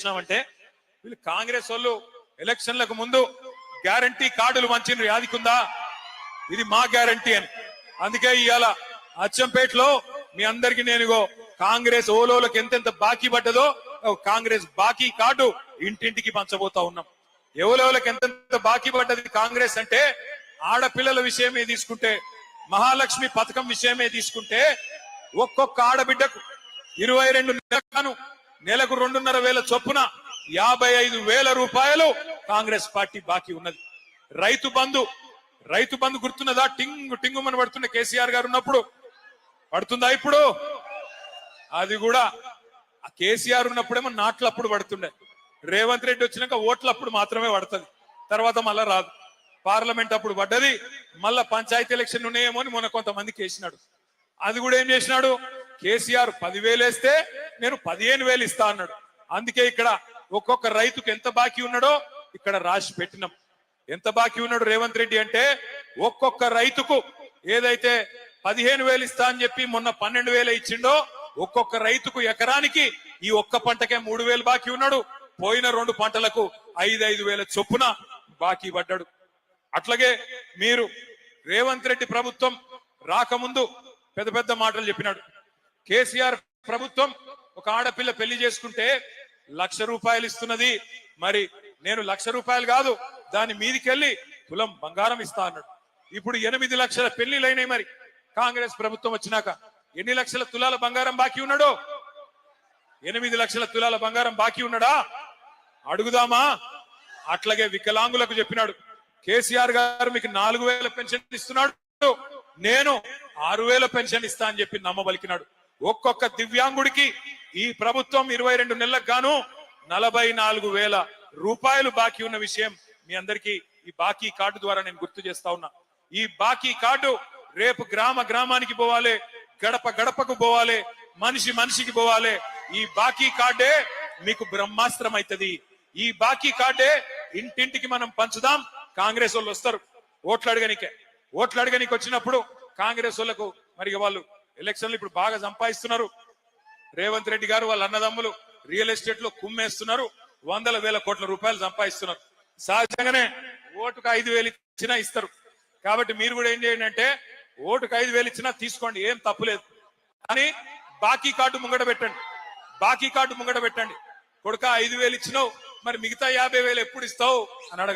చేసినామంటే వీళ్ళు కాంగ్రెస్ వాళ్ళు ఎలక్షన్లకు ముందు గ్యారంటీ కార్డులు మంచి యాదికుందా? ఇది మా గ్యారంటీ అని. అందుకే ఇవాళ అచ్చంపేటలో మీ అందరికి నేను కాంగ్రెస్ ఓలోలకు ఎంతెంత బాకీ పడ్డదో కాంగ్రెస్ బాకీ కార్డు ఇంటింటికి పంచబోతా ఉన్నాం. ఎవలోలకు ఎంతెంత బాకీ పడ్డది కాంగ్రెస్ అంటే ఆడపిల్లల విషయమే తీసుకుంటే మహాలక్ష్మి పథకం విషయమే తీసుకుంటే ఒక్కొక్క ఆడబిడ్డకు ఇరవై రెండు నెలలను నెలకు రెండున్నర వేల చొప్పున యాభై ఐదు వేల రూపాయలు కాంగ్రెస్ పార్టీ బాకీ ఉన్నది. రైతు బంధు రైతు బంధు గుర్తున్నదా? టింగు టింగుమని పడుతున్న కేసీఆర్ గారు ఉన్నప్పుడు. పడుతుందా ఇప్పుడు? అది కూడా ఆ కేసీఆర్ ఉన్నప్పుడేమో నాట్లప్పుడు పడుతుండే. రేవంత్ రెడ్డి వచ్చినాక ఓట్లప్పుడు మాత్రమే పడుతుంది. తర్వాత మళ్ళా రాదు. పార్లమెంట్ అప్పుడు పడ్డది. మళ్ళా పంచాయతీ ఎలక్షన్ ఉన్నాయేమో అని మొన్న కొంతమందికి వేసినాడు అది కూడా ఏం చేసినాడు? కేసీఆర్ పదివేలు వేస్తే నేను పదిహేను వేలు ఇస్తా అన్నాడు. అందుకే ఇక్కడ ఒక్కొక్క రైతుకు ఎంత బాకీ ఉన్నాడో ఇక్కడ రాసి పెట్టినాం. ఎంత బాకీ ఉన్నాడు రేవంత్ రెడ్డి అంటే ఒక్కొక్క రైతుకు ఏదైతే పదిహేను వేలు ఇస్తా అని చెప్పి మొన్న పన్నెండు వేలు ఇచ్చిండో ఒక్కొక్క రైతుకు ఎకరానికి ఈ ఒక్క పంటకే మూడు వేలు బాకీ ఉన్నాడు. పోయిన రెండు పంటలకు ఐదు ఐదు వేల చొప్పున బాకీ పడ్డాడు. అట్లాగే మీరు రేవంత్ రెడ్డి ప్రభుత్వం రాకముందు పెద్ద పెద్ద మాటలు చెప్పినాడు. కేసీఆర్ ప్రభుత్వం ఒక ఆడపిల్ల పెళ్ళి చేసుకుంటే లక్ష రూపాయలు ఇస్తున్నది. మరి నేను లక్ష రూపాయలు కాదు దాని మీదికెళ్ళి కులం బంగారం ఇస్తా అన్నాడు. ఇప్పుడు ఎనిమిది లక్షల పెళ్ళిలైనాయి మరి. కాంగ్రెస్ ప్రభుత్వం వచ్చినాక ఎన్ని లక్షల తులాల బంగారం బాకీ ఉన్నాడో? ఎనిమిది లక్షల తులాల బంగారం బాకీ ఉన్నాడా? అడుగుదామా? అట్లాగే వికలాంగులకు చెప్పినాడు. కేసీఆర్ గారు మీకు నాలుగు వేల పెన్షన్ ఇస్తున్నాడు. నేను ఆరు వేల పెన్షన్ ఇస్తా అని చెప్పి నమ్మబలికినాడు. ఒక్కొక్క దివ్యాంగుడికి ఈ ప్రభుత్వం ఇరవై రెండు నెలలకు గాను నలభై నాలుగు వేల రూపాయలు బాకీ ఉన్న విషయం మీ అందరికీ ఈ బాకీ కార్డు ద్వారా నేను గుర్తు చేస్తా ఉన్నా. ఈ బాకీ కార్డు రేపు గ్రామ గ్రామానికి పోవాలి గడప గడపకు పోవాలి మనిషి మనిషికి పోవాలి. ఈ బాకీ కార్డే మీకు బ్రహ్మాస్త్రం అవుతుంది ఈ బాకీ కార్డే ఇంటింటికి మనం పంచుదాం కాంగ్రెస్ వాళ్ళు వస్తారు. ఓట్లు అడగనికే. ఓట్లు అడగనికి వచ్చినప్పుడు కాంగ్రెస్ వాళ్ళకు మరి వాళ్ళు ఎలక్షన్లు ఇప్పుడు బాగా సంపాదిస్తున్నారు. రేవంత్ రెడ్డి గారు వాళ్ళ అన్నదమ్ములు రియల్ ఎస్టేట్లో కుమ్మేస్తున్నారు. వందల వేల కోట్ల రూపాయలు సంపాదిస్తున్నారు. సహజంగానే ఓటుకు ఐదు వేలు ఇచ్చినా ఇస్తారు. కాబట్టి మీరు కూడా ఏం చేయండి అంటే ఓటుకు ఐదు వేలు ఇచ్చినా తీసుకోండి ఏం తప్పులేదు కానీ బాకీ కార్డు ముంగట పెట్టండి. బాకీ కార్డు ముంగట పెట్టండి. కొడుక ఐదు వేలు ఇచ్చినావు మరి మిగతా యాభై వేలు ఎప్పుడు ఇస్తావు అని అడగ